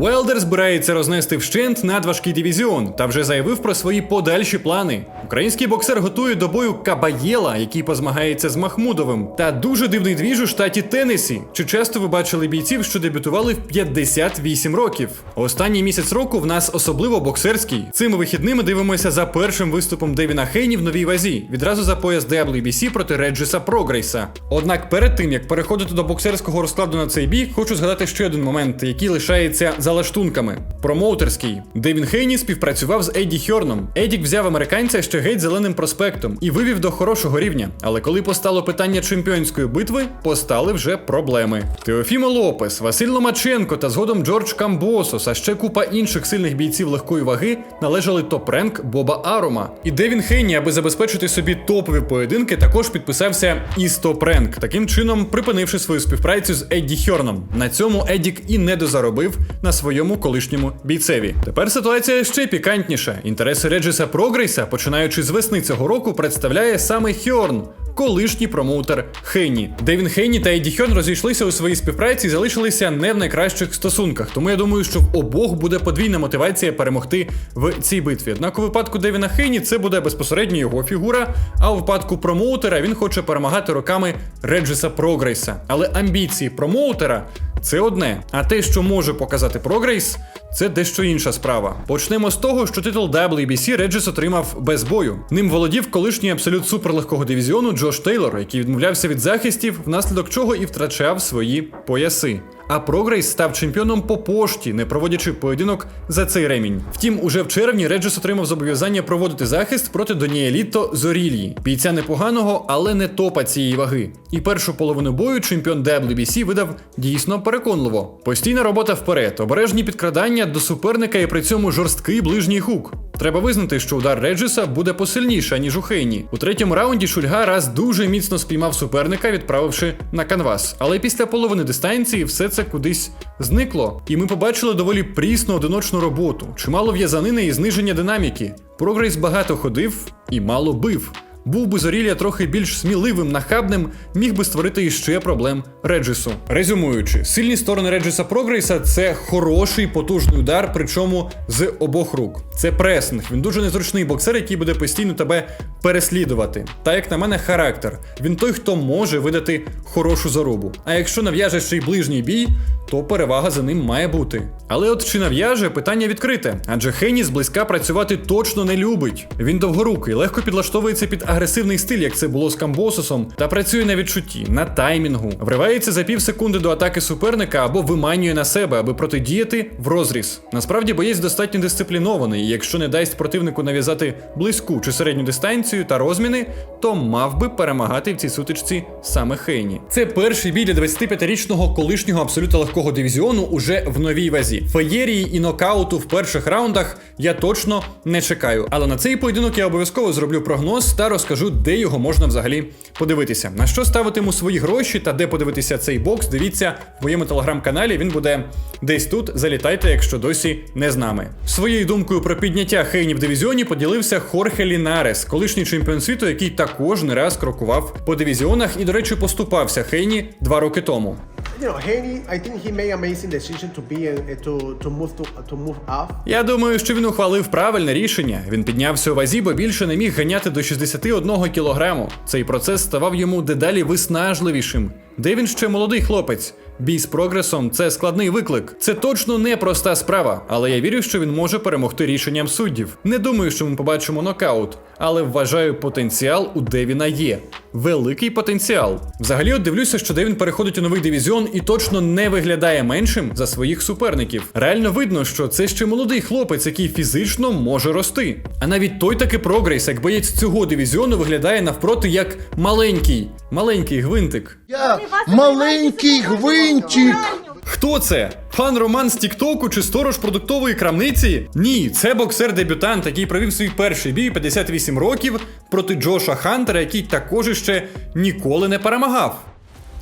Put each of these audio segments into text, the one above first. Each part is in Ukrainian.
Уелдер збирається рознести вщент надважкий дивізіон та вже заявив про свої подальші плани. Український боксер готує до бою Кабаєла, який позмагається з Махмудовим. Та дуже дивний двіж у штаті Теннесі. Чи часто ви бачили бійців, що дебютували в 58 років? Останній місяць року в нас особливо боксерський. Цими вихідними дивимося за першим виступом Девіна Хейні в новій вазі, відразу за пояс WBC проти Реджіса Прогрейса. Однак перед тим як переходити до боксерського розкладу на цей бій, хочу згадати ще один момент, який лишається за лаштунками. Промоутерський. Девін Хейні співпрацював з Едді Хьорном. Едік взяв американця ще геть зеленим проспектом і вивів до хорошого рівня. Але коли постало питання чемпіонської битви, постали вже проблеми. Теофімо Лопес, Василь Ломаченко та згодом Джордж Камбосос, а ще купа інших сильних бійців легкої ваги належали топ-ренк Боба Арома. І Девін Хейні, аби забезпечити собі топові поєдинки, також підписався із топ-ренк, таким чином припинивши свою співпрацю з Едді Хьорном. На цьому Едік і не дозаробив на своєму колишньому бійцеві. Тепер ситуація ще пікантніша. Інтереси Реджіса Прогрейса, починаючи з весни цього року, представляє саме Хьорн. Колишній промоутер Хейні. Девін Хейні та Еді Хьон розійшлися у своїй співпраці і залишилися не в найкращих стосунках. Тому я думаю, що в обох буде подвійна мотивація перемогти в цій битві. Однак у випадку Девіна Хейні це буде безпосередньо його фігура. А у випадку промоутера він хоче перемагати роками Реджіса Прогрейса. Але амбіції промоутера це одне. А те, що може показати прогрейс, це дещо інша справа. Почнемо з того, що титул WBC Реджес отримав без бою. Ним володів колишній абсолют суперлегкого дивізіону Джош Тейлор, який відмовлявся від захистів, внаслідок чого і втрачав свої пояси. А Прогрейс став чемпіоном по пошті, не проводячи поєдинок за цей ремінь. Втім, уже в червні Реджес отримав зобов'язання проводити захист проти Доніеліто Зорільї, бійця непоганого, але не топа цієї ваги. І першу половину бою чемпіон WBC видав дійсно переконливо. Постійна робота вперед, обережні підкрадання до суперника і при цьому жорсткий ближній хук. Треба визнати, що удар Реджеса буде посильніше, ніж у Хейні. У третьому раунді Шульга раз дуже міцно спіймав суперника, відправивши на канвас. Але після половини дистанції все це кудись зникло, і ми побачили доволі прісну одиночну роботу, чимало в'язанини і зниження динаміки. Прогрейс багато ходив і мало бив. Був би Зорілля трохи більш сміливим, нахабним, міг би створити іще проблем Реджесу. Резюмуючи, сильні сторони Реджеса Прогрейса це хороший потужний удар, причому з обох рук. Це пресинг. Він дуже незручний боксер, який буде постійно тебе переслідувати. Та як на мене, характер. Він той, хто може видати хорошу зарубу. А якщо нав'яже ще й ближній бій, то перевага за ним має бути. Але от чи нав'яже питання відкрите, адже Хейні зблизька працювати точно не любить. Він довгорукий, легко підлаштовується під агресивний стиль, як це було з Камбососом, та працює на відчутті, на таймінгу, вривається за пів секунди до атаки суперника або виманює на себе, аби протидіяти в розріз. Насправді боєць достатньо дисциплінований, і якщо не дасть противнику нав'язати близьку чи середню дистанцію та розміни, то мав би перемагати в цій сутичці саме Хейні. Це перший бій для 25-річного колишнього абсолютно легкого дивізіону уже в новій вазі. Феєрії і нокауту в перших раундах я точно не чекаю. Але на цей поєдинок я обов'язково зроблю прогноз та розкажу, де його можна взагалі подивитися. На що ставитиму свої гроші та де подивитися цей бокс. Дивіться в моєму телеграм-каналі. Він буде десь тут. Залітайте, якщо досі не з нами. Своєю думкою про підняття Хейні в дивізіоні поділився Хорхе Лінарес, колишній чемпіон світу, який також не раз крокував по дивізіонах і, до речі, поступався Хейні два роки тому. You know, Haney, I think he made amazing decision to be uh, to to move to to move up. Я думаю, що він ухвалив правильне рішення. Він піднявся у вазі, бо більше не міг ганяти до 61 кілограму. Цей процес ставав йому дедалі виснажливішим. Де він ще молодий хлопець? Бій з прогресом це складний виклик. Це точно не проста справа, але я вірю, що він може перемогти рішенням суддів. Не думаю, що ми побачимо нокаут, але вважаю, потенціал у Девіна є. Великий потенціал. Взагалі, от дивлюся, що Девін переходить у новий дивізіон і точно не виглядає меншим за своїх суперників. Реально видно, що це ще молодий хлопець, який фізично може рости. А навіть той таки прогрес, як боєць цього дивізіону, виглядає навпроти як маленький, маленький гвинтик. Я маленький гвинтик. Хто це? Пан Роман з Тіктоку чи сторож продуктової крамниці? Ні, це боксер-дебютант, який провів свій перший бій 58 років проти Джоша Хантера, який також іще ніколи не перемагав.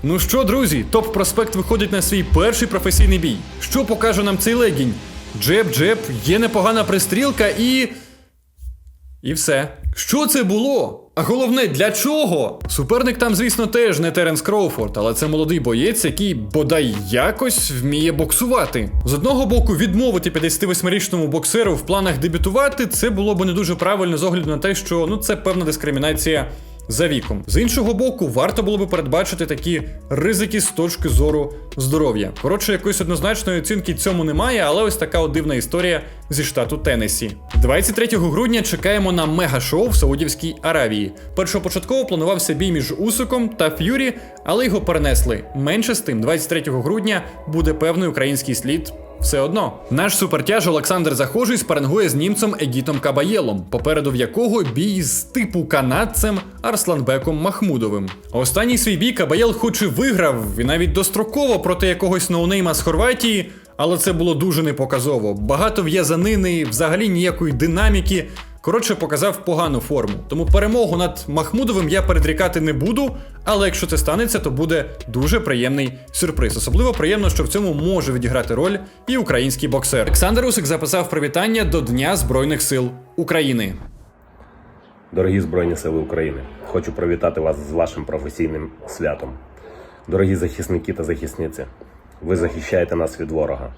Ну що, друзі, топ-проспект виходить на свій перший професійний бій. Що покаже нам цей легінь? Джеб-джеб, є непогана пристрілка і. І все. Що це було? А головне, для чого? Суперник там, звісно, теж не Теренс Кроуфорд, але це молодий боєць, який бодай якось вміє боксувати. З одного боку, відмовити 58-річному боксеру в планах дебютувати, це було б не дуже правильно з огляду на те, що ну це певна дискримінація за віком. З іншого боку, варто було би передбачити такі ризики з точки зору здоров'я. Коротше, якоїсь однозначної оцінки цьому немає, але ось така от дивна історія зі штату Теннессі. 23 грудня чекаємо на мега-шоу в Саудівській Аравії. Першопочатково планувався бій між Усиком та Ф'юрі, але його перенесли. Менше з тим, 23 грудня буде певний український слід все одно. Наш супертяж Олександр Захожий спарингує з німцем Егітом Кабаєлом, попереду в якого бій з типу канадцем Арсланбеком Махмудовим. Останній свій бій Кабаєл хоч і виграв, і навіть достроково проти якогось ноунейма з Хорватії, але це було дуже непоказово. Багато в'язанини, взагалі ніякої динаміки. Коротше, показав погану форму. Тому перемогу над Махмудовим я передрікати не буду, але якщо це станеться, то буде дуже приємний сюрприз. Особливо приємно, що в цьому може відіграти роль і український боксер. Олександр Усик записав привітання до Дня Збройних сил України. Дорогі Збройні Сили України, хочу привітати вас з вашим професійним святом. Дорогі захисники та захисниці, ви захищаєте нас від ворога.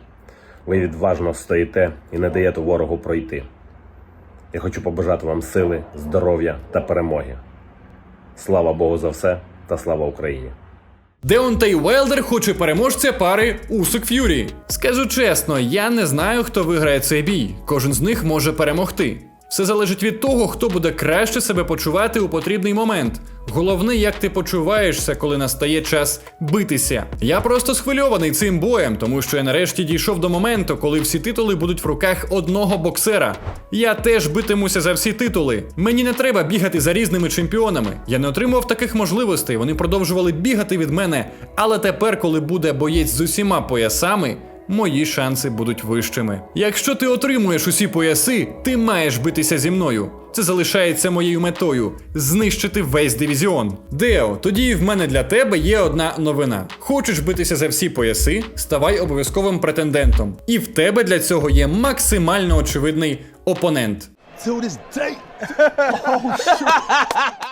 Ви відважно стоїте і не даєте ворогу пройти. Я хочу побажати вам сили, здоров'я та перемоги. Слава Богу за все та слава Україні! Деонтей Уелдер хоче переможця пари Усик Ф'юрі. Скажу чесно, я не знаю, хто виграє цей бій. Кожен з них може перемогти. Все залежить від того, хто буде краще себе почувати у потрібний момент. Головне, як ти почуваєшся, коли настає час битися. Я просто схвильований цим боєм, тому що я нарешті дійшов до моменту, коли всі титули будуть в руках одного боксера. Я теж битимуся за всі титули. Мені не треба бігати за різними чемпіонами. Я не отримував таких можливостей. Вони продовжували бігати від мене. Але тепер, коли буде боєць з усіма поясами, мої шанси будуть вищими. Якщо ти отримуєш усі пояси, ти маєш битися зі мною. Це залишається моєю метою знищити весь дивізіон. Део, тоді в мене для тебе є одна новина. Хочеш битися за всі пояси, ставай обов'язковим претендентом. І в тебе для цього є максимально очевидний опонент. Till this day.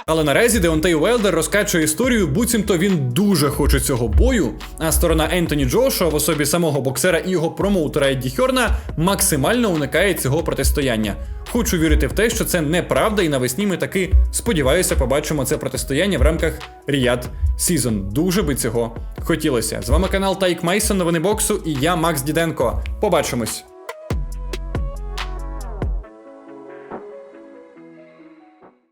Але наразі Деонтей Уелдер розкачує історію, буцімто він дуже хоче цього бою. А сторона Ентоні Джошуа в особі самого боксера і його промоутера Едді Хьорна максимально уникає цього протистояння. Хочу вірити в те, що це неправда, і навесні ми таки сподіваюся, побачимо це протистояння в рамках Ріад Сізон. Дуже би цього хотілося. З вами канал Тайк Мейсон, новини боксу, і я Макс Діденко. Побачимось.